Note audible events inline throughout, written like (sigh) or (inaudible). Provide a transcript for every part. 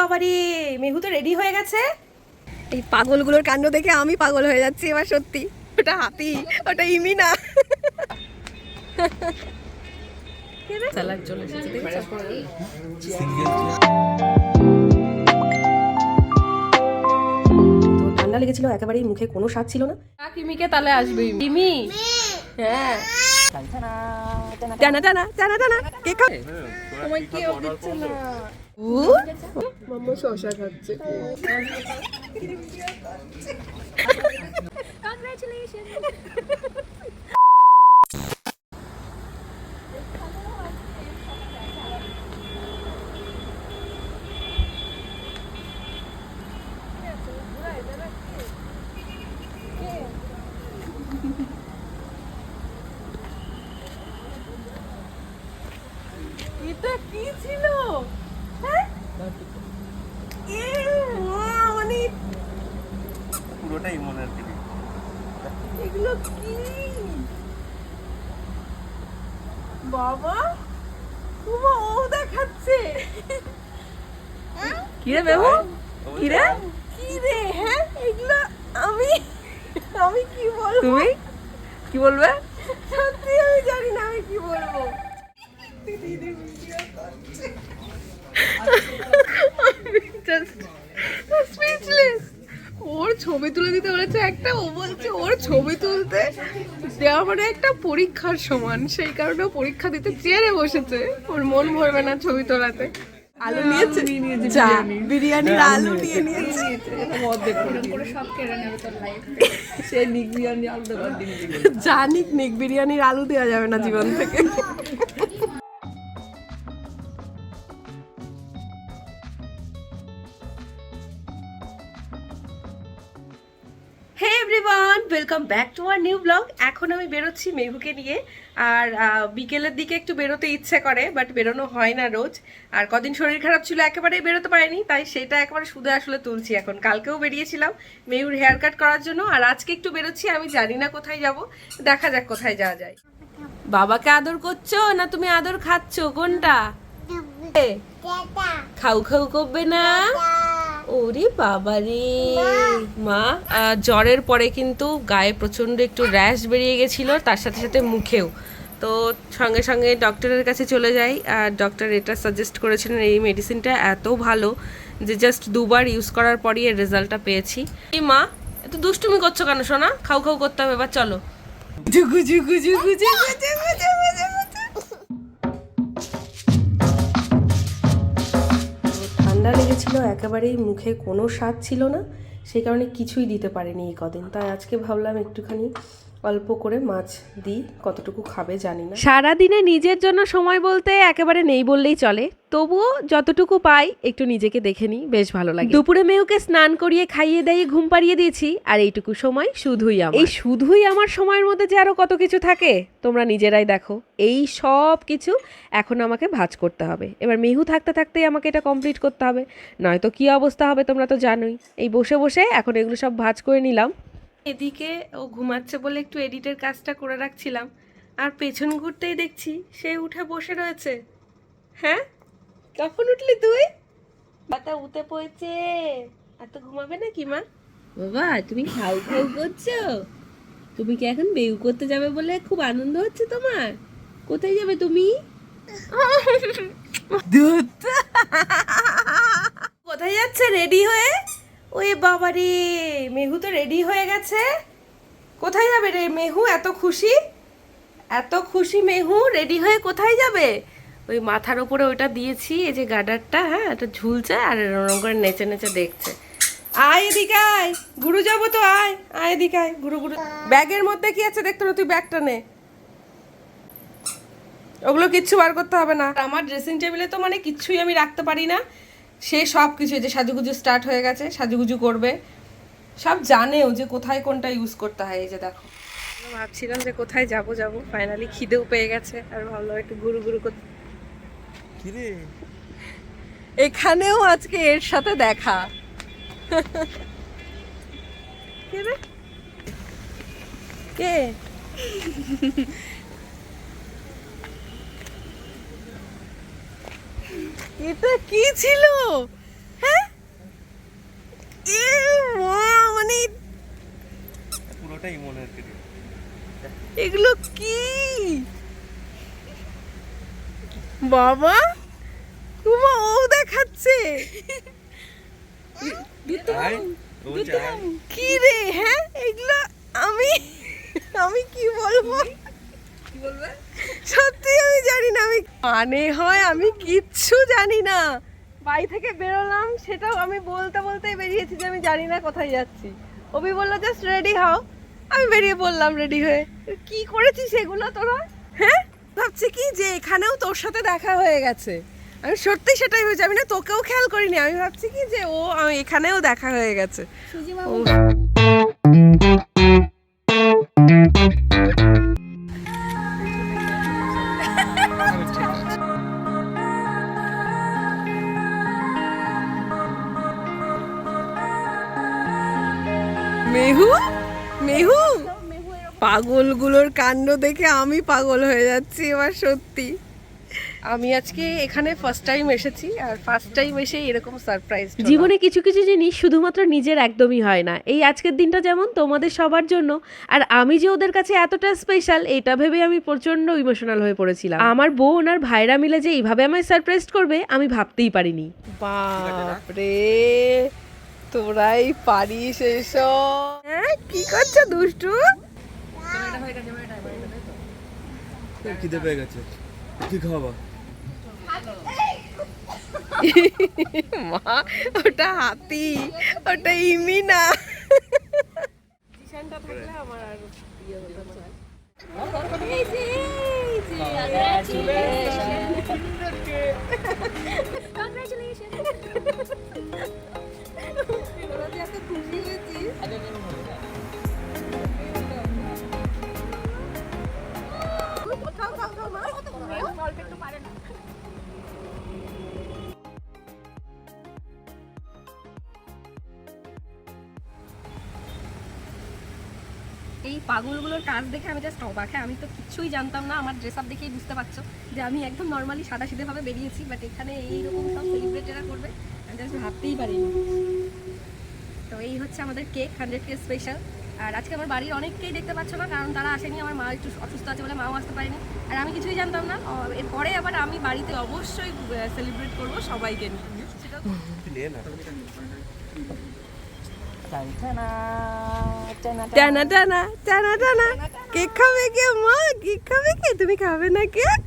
বাবা রে মেহু তো রেডি হয়ে গেছে। এই পাগলগুলোর কাণ্ড দেখে আমি পাগল হয়ে যাচ্ছি এবার সত্যি। ওটা হাতি ওটা ইমি না স্যালাড চলে এসেছে ঠান্ডা লেগেছিল একেবারেই মুখে কোনো স্বাদ ছিল না। কিমিকে তাহলে আসবে কিমি হ্যাঁ। জানা জানা জানা জানা কে খাবে তোমায় কেউ দিচ্ছে না। মাম্মা শশা খাচ্ছে। এটা কি ছিল? মানে পুরোটাই মনের দিকে এগুলো কি? বাবা তোমা ও দেখাচ্ছে। কি রে বেবু? কি রে? কি রে হ্যাঁ এগুলো আমি আমি কি বলব? তুমি? কি বলবে? সত্যি আমি জানি না আমি কি বলব। স্পিচলেস ওর ছবি তুলে দিতে বলেছে একটা ও বলছে ওর ছবি তুলতে দেওয়া মানে একটা পরীক্ষার সমান। সেই কারণে পরীক্ষা দিতে চেয়ারে বসেছে। ওর মন ভরবে না ছবি তোলাতে। আলু নিয়েছে? যা বিরিয়ানির আলু নিয়ে নিয়েছে। জানিক নিক বিরিয়ানির আলু দেওয়া যাবে না জীবন থেকে। Welcome back to our new blog এখন আমি বেরোচ্ছি মেহুকে নিয়ে। আর বিকেলের দিকে একটু বেরোতে ইচ্ছে করে বাট বেরোনো হয় না রোজ। আর কদিন শরীর খারাপ ছিল একেবারেই বেরোতে পারিনি তাই সেটা একেবারে শুধু আসলে তুলছি এখন। কালকেও বেরিয়েছিলাম মেহুর হেয়ার কাট করার জন্য আর আজকে একটু বেরোচ্ছি আমি জানি না কোথায় যাব। দেখা যাক কোথায় যাওয়া যায়। বাবাকে আদর করছ না তুমি আদর খাচ্ছো? কোনটা? খাউ খাউ করবে না? ওরে বাবা রে মা জ্বরের পরে কিন্তু গায়ে প্রচণ্ড একটু র্যাশ বেরিয়ে গেছিল তার সাথে সাথে মুখেও তো সঙ্গে সঙ্গে ডক্টরের কাছে চলে যাই আর ডক্টর এটা সাজেস্ট করেছিলেন এই মেডিসিনটা এত ভালো যে জাস্ট দুবার ইউজ করার পরই এর রেজাল্টটা পেয়েছি এই মা এত দুষ্টুমি করছ কেন সোনা খাও খাও করতে হবে এবার চলো জুগু জুগু জুগু জুগু জুগু জুগু ঠান্ডা লেগেছিল, একেবারেই মুখে কোনো স্বাদ ছিল না, সেই কারণে কিছুই দিতে পারিনি এই কদিন। তাই আজকে ভাবলাম একটুখানি অল্প করে মাছ দিই কতটুকু খাবে জানি না। সারাদিনে নিজের জন্য সময় বলতে একেবারে নেই বললেই চলে। তবুও যতটুকু পাই একটু নিজেকে দেখে নিই বেশ ভালো লাগে। দুপুরে মেয়েকে স্নান করিয়ে খাইয়ে দাইয়ে ঘুম পাড়িয়ে দিয়েছি আর এইটুকু সময় শুধুই আমার। এই শুধুই আমার সময়ের মধ্যে যে আরও কত কিছু থাকে তোমরা নিজেরাই দেখো। এই সব কিছু এখন আমাকে ভাজ করতে হবে। এবার মেহু থাকতে থাকতেই আমাকে এটা কমপ্লিট করতে হবে। নয়তো কি অবস্থা হবে তোমরা তো জানোই। এই বসে বসে এখন এগুলো সব ভাজ করে নিলাম। এদিকে ও ঘুমাচ্ছে বলে একটু এডিটের কাজটা করে রাখছিলাম। আর পেছন ঘুরতেই দেখছি সে উঠে বসে রয়েছে। হ্যাঁ? কখন উঠলি তুই? বাতা উঠে পড়েছে। এত ঘুমাবে না কি মা? বাবা তুমি খাও খাও করছ? তুমি কি এখন বেউ করতে যাবে বলে খুব আনন্দ হচ্ছে তোমার? কোথায় যাবে তুমি? (laughs) কোথায় যাচ্ছে রেডি হয়ে? ওই বাবা রে মেহু তো রেডি হয়ে গেছে। কোথায় যাবে রে মেহু? এত খুশি? এত খুশি মেহু? রেডি হয়ে কোথায় যাবে? ওই মাথার উপরে ওইটা দিয়েছি, এই যে গার্ডারটা হ্যাঁ এটা ঝুলছে আর এরকম করে নেচে নেচে দেখছে। আয় এদিকে আয় ঘুরু যাব তো আয়। আয় এদিকে আয়, গুরু ঘুরু ব্যাগের মধ্যে কি আছে দেখতো না তুই ব্যাগটা নে। ওগুলো কিচ্ছু বার করতে হবে না। আমার ড্রেসিং টেবিলে তো মানে কিচ্ছুই আমি রাখতে পারি না। সে সব কিছু যে সাজুগুজু স্টার্ট হয়ে গেছে সাজুগুজু করবে। সব জানেও যে কোথায় কোনটা ইউজ করতে হয় এই যে দেখো। ভাবছিলাম যে কোথায় যাব যাব। ফাইনালি খিদেও পেয়ে গেছে আর ভাবলাম একটু গুরু গুরু করতে কিরে? এখানেও আজকে এর সাথে দেখা। কে রে? কে? এটা কি ছিল? হ্যাঁ? মানে এগুলো কি? বাবা কুমা ও দেখাচ্ছে। কি রে হ্যাঁ? এগুলো আমি আমি কি বলব? কি বলবে? সত্যি আমি জানি মানে হয় আমি কিচ্ছু জানি না। বাড়ি থেকে বেরোলাম সেটাও আমি বলতে বলতে বেরিয়েছি যে আমি জানি না কোথায় যাচ্ছি। অভি বলল জাস্ট রেডি হও। আমি বেরিয়ে বললাম রেডি হয়ে। কি করেছিস সেগুলো তোরা? হ্যাঁ ভাবছি কি যে এখানেও তোর সাথে দেখা হয়ে গেছে। আমি সত্যি সেটাই হয়েছে আমি না তোকেও খেয়াল করিনি। আমি ভাবছি কি যে ও এখানেও দেখা হয়ে গেছে। পাগলগুলোর কাণ্ড দেখে আমি পাগল হয়ে যাচ্ছি এবার সত্যি। আমি আজকে এখানে ফার্স্ট টাইম এসেছি আর ফার্স্ট টাইম এসে এরকম সারপ্রাইজ জীবনে কিছু কিছু জিনিস শুধুমাত্র নিজের একদমই হয় না। এই আজকের দিনটা যেমন তোমাদের সবার জন্য আর আমি যে ওদের কাছে এতটা স্পেশাল এটা ভেবে আমি প্রচণ্ড ইমোশনাল হয়ে পড়েছিলাম। আমার বোন আর ভাইরা মিলে যে এইভাবে আমায় সারপ্রাইজ করবে আমি ভাবতেই পারিনি। বাপরে তোরাই পারিস এসব। হ্যাঁ কি করছ দুষ্টু? খিদে পেয়ে গেছে। কি খাওয়াবা? মা ওটা হাতি ওটা ইমি না। এই পাগলগুলোর কাজ দেখে আমি জাস্ট অবাক। হ্যাঁ আমি তো কিছুই জানতাম না আমার ড্রেস আপ দেখেই বুঝতে পারছ যে আমি একদম নর্মালি সাদা সিধেভাবে বেরিয়েছি বাট এখানে এইরকম সব সেলিব্রেটেরা করবে আমি জাস্ট ভাবতেই পারিনি। তো এই হচ্ছে আমাদের কেক হান্ড্রেড কে স্পেশাল আর আজকে আমার বাড়ির অনেককেই দেখতে পাচ্ছ না কারণ তারা আসেনি আমার মা একটু অসুস্থ আছে বলে মাও আসতে পারেনি। আর আমি কিছুই জানতাম না এরপরে আবার আমি বাড়িতে অবশ্যই সেলিব্রেট করব সবাইকে নিয়ে। টানা টানা টানা টানা কে খাবে কে মা কে খাবে কে তুমি খাবে না কে এটা হ্যাঁ অর্ডার করে নাকি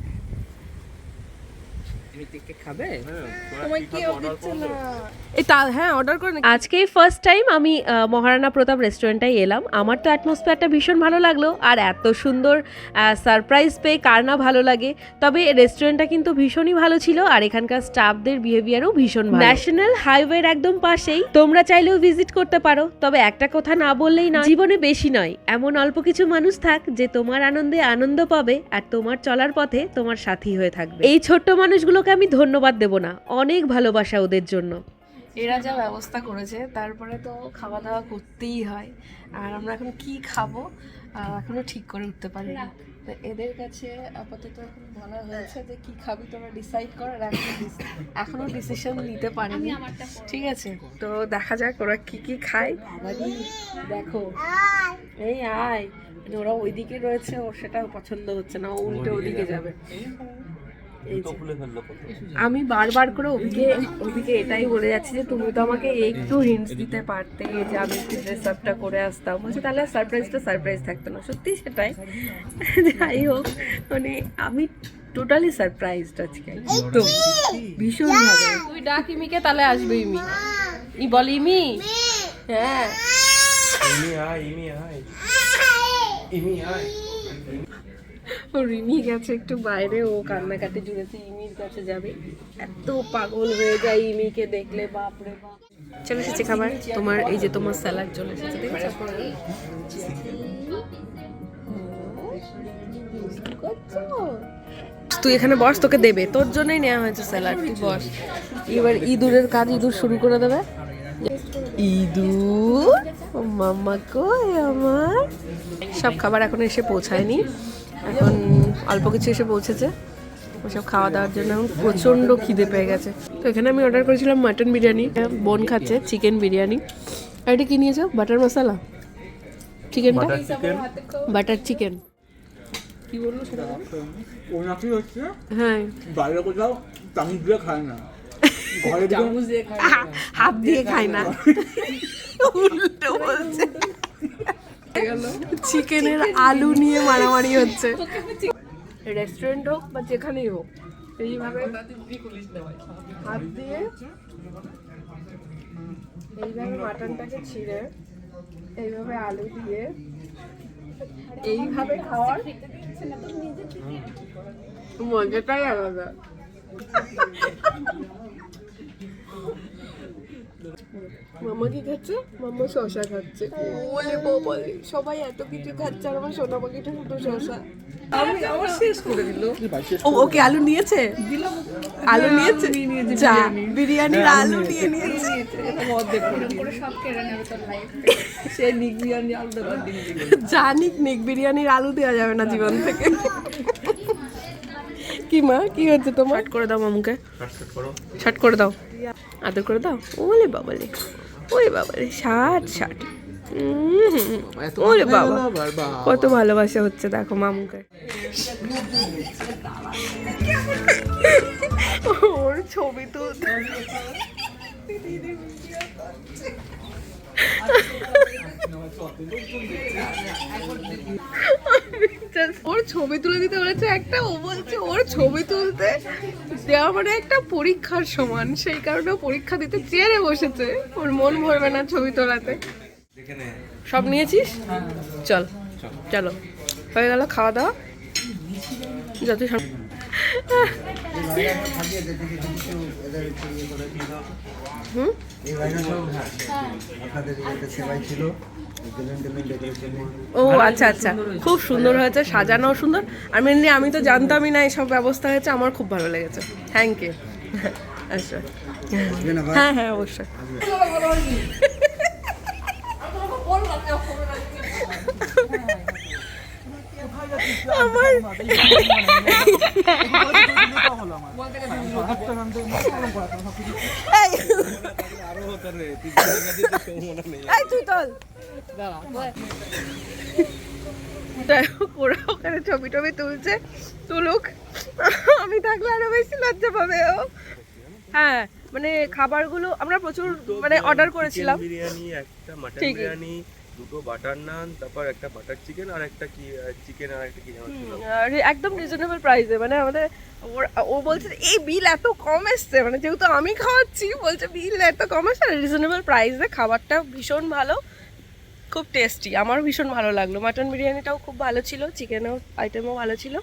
আজকে ফার্স্ট টাইম আমি মহারানা প্রতাপ রেস্টুরেন্টটাই এলাম। আমার তো অ্যাটমসফিয়ারটা ভীষণ ভালো লাগল। আর এত সুন্দর সারপ্রাইজ পেয়ে কার না ভালো লাগে। তবে রেস্টুরেন্টটা কিন্তু ভীষণই ভালো ছিল আর এখানকার স্টাফদের বিহেভিয়ারও ভীষণ ভালো। ন্যাশনাল হাইওয়ের একদম পাশেই। তোমরা চাইলেও ভিজিট করতে পারো। তবে একটা কথা না বললেই না জীবনে বেশি নয়। এমন অল্প কিছু মানুষ থাক যে তোমার আনন্দে আনন্দ পাবে আর তোমার চলার পথে তোমার সাথী হয়ে থাকবে। এই ছোট্ট মানুষগুলোকে আমি ধন্যবাদ দেব না। অনেক ভালোবাসা ওদের জন্য। এরা যা ব্যবস্থা করেছে তারপরে তো খাওয়া দাওয়া করতেই হয়। আর আমরা এখন কি খাব আহ, এখনও ঠিক করে উঠতে পারিনি। তো এদের কাছে আপাতত এখন বলা হয়েছে যে কি খাবি তোরা ডিসাইড কর আর এখনও dis- ডিসিশন নিতে পারিনি। ঠিক আছে তো দেখা যাক ওরা কি কি খায়। দেখো। এই আয়। মানে ওরা ওইদিকে রয়েছে ওর সেটা পছন্দ হচ্ছে না ও উল্টে ওদিকে যাবে। আমি বারবার করে অভিকে অভিকে এটাই বলে যাচ্ছি যে তুমি তো আমাকে একটু হিন্টস দিতে পারতে যে আমি একটু ড্রেস আপটা করে আসতাম। বলছি তাহলে সারপ্রাইজটা সারপ্রাইজ থাকতো না। সত্যি সেটাই। যাই হোক মানে আমি টোটালি সারপ্রাইজড আজকে। একদম। ভীষণ ভাবে তুই ডাক ইমিকে তাহলে আসবে ইমি। ই বল ইমি। হ্যাঁ। ইমি আয় ইমি আয়। ইমি আয়। রিমি গেছে একটু বাইরে, ও কান্নাকাটি জুড়েছে, ইমির কাছে যাবে। এত পাগল হয়ে যায় ইমিকে দেখলে বাপ রে বাপ। চলে এসেছে খাবার। তোমার এই যে তোমার স্যালাড চলে এসেছে তুই এখানে বস, তোকে দেবে। তোর জন্যই নেওয়া হয়েছে স্যালাড তুই বস। এবার ইঁদুরের কাজ ইঁদুর শুরু করে দেবে। ইঁদুর, মাম্মা কই আমার? সব খাবার এখন এসে পৌঁছায়নি। এখন অল্প কিছু এসে পৌঁছেছে। ওসব খাওয়া দাওয়ার জন্য এখন প্রচণ্ড খিদে পেয়ে গেছে। তো এখানে আমি অর্ডার করেছিলাম মাটন বিরিয়ানি বোন খাচ্ছে চিকেন বিরিয়ানি। আর এটা কি নিয়েছো? বাটার মশলা চিকেনটা বাটার চিকেন বাটার চিকেন ও নাকি হচ্ছে হ্যাঁ। বাইরে কোথাও চামচ দিয়ে খায় না। ঘরে দিয়ে হাত দিয়ে খায় না। (laughs) উল্টো বলছে। চিকেনের আলু নিয়ে মারামারি হচ্ছে। রেস্টুরেন্ট হোক বা যেখানেই হোক এইভাবে হাত দিয়ে এইভাবে মাটনটাকে ছিঁড়ে এইভাবে আলু দিয়ে এইভাবে খাওয়ার মজাটাই আলাদা। মামা কি খাচ্ছে মামা শশা খাচ্ছে। বলে বলে সবাই এত কিছু খাচ্ছে আর আমার সোনা পাখিটা শুধু শশা আমি আমার শেষ করে দিল। ও ওকে আলু নিয়েছে? আলু নিয়েছে? যা বিরিয়ানির আলু নিয়ে নিয়েছে। সে নিক বিরিয়ানি আলু জানিক নিক বিরিয়ানির আলু দেওয়া যাবে না জীবন থেকে। কি মা? কি হচ্ছে তোমার? শার্ট করে দাও মামুকে। শার্ট করো। দাও। আদর করে দাও। ওলে বাবালে ওরে বাবালে শার্ট শার্ট ওরে বাবা। কত ভালোবাসা হচ্ছে দেখো মামুকে। ওর ছবি তুলতে ওর ছবি তুলে দিতে বলেছে একটা ও বলছে ওর ছবি তুলতে দেওয়া মানে একটা পরীক্ষার সমান সেই কারণে পরীক্ষা দিতে চেয়ারে বসেছে। ওর মন ভরবে না ছবি তোলাতে। সব নিয়েছিস? চল। চলো। হয়ে গেল খাওয়া দাওয়া। যত ও আচ্ছা আচ্ছা। খুব সুন্দর হয়েছে সাজানো সুন্দর। আর মেনলি আমি তো জানতামই না এইসব ব্যবস্থা হয়েছে আমার খুব ভালো লেগেছে। থ্যাংক ইউ আচ্ছা। হ্যাঁ হ্যাঁ অবশ্যই। আমার এই, এই তুই চল ওরা ওখানে ছবি টবি তুলছে তুলুক। আমি থাকলে আরও বেশি লজ্জা পাবে ও। হ্যাঁ মানে খাবারগুলো আমরা প্রচুর মানে অর্ডার করেছিলাম। বিরিয়ানি একটা মাটন বিরিয়ানি দুটো বাটার নান, তারপর একটা বাটার চিকেন আর একটা কি চিকেন আর একটা কি একদম রিজনেবল প্রাইসে মানে আমাদের ও বলছে, এই বিল এত কম এসছে। মানে যেহেতু আমি খাওয়াচ্ছি, বলছে বিল এত কম এসছে? রিজনেবল প্রাইসে খাবারটা ভীষণ ভালো, খুব টেস্টি আমার ভীষণ ভালো লাগল। মাটন বিরিয়ানিটাও খুব ভালো ছিল চিকেনও আইটেমও ভালো ছিল।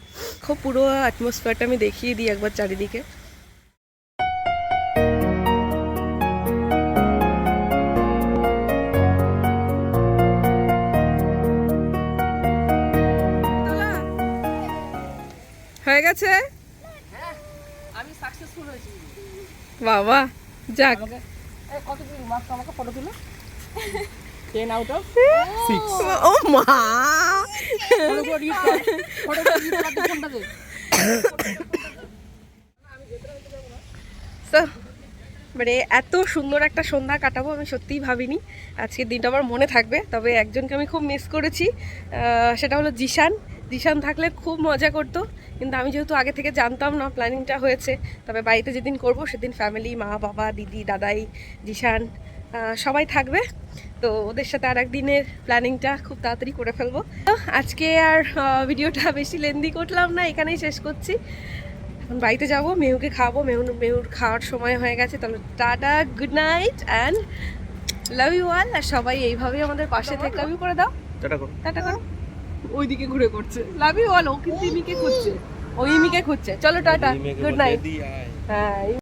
খুব পুরো অ্যাটমসফিয়ারটা আমি দেখিয়ে দিই একবার চারিদিকে। হয়ে গেছে আমি সাকসেসফুল হয়েছি। বাবা যাক। কত দিন মাত্র আমাকে ফটো তুলো? টেন আউট অফ ও মা। মানে এত সুন্দর একটা সন্ধ্যা কাটাবো আমি সত্যিই ভাবিনি। আজকের দিনটা আমার মনে থাকবে তবে একজনকে আমি খুব মিস করেছি সেটা হলো জিশান। জিশান থাকলে খুব মজা করতো কিন্তু আমি যেহেতু আগে থেকে জানতাম না প্ল্যানিংটা হয়েছে তবে বাড়িতে যেদিন করব সেদিন ফ্যামিলি মা বাবা দিদি দাদাই দিশান সবাই থাকবে। তো ওদের সাথে আর একদিনের প্ল্যানিংটা খুব তাড়াতাড়ি করে ফেলব। তো আজকে আর ভিডিওটা বেশি লেন্দি করলাম না এখানেই শেষ করছি। এখন বাড়িতে যাব মেহুকে খাব মেহু মেহুর খাওয়ার সময় হয়ে গেছে তাহলে tata good night and love you all আর সবাই এইভাবেই আমাদের পাশে থেকে লাভ ইউ করে দাও। টাটা করো। টাটা করো। ওইদিকে ঘুরে করছে। লাভ ইউ অল ও কিন্তু ইমিকে খুঁজছে। ও ইমিকে খুঁজছে। চলো টাটা। গুড নাইট হ্যাঁ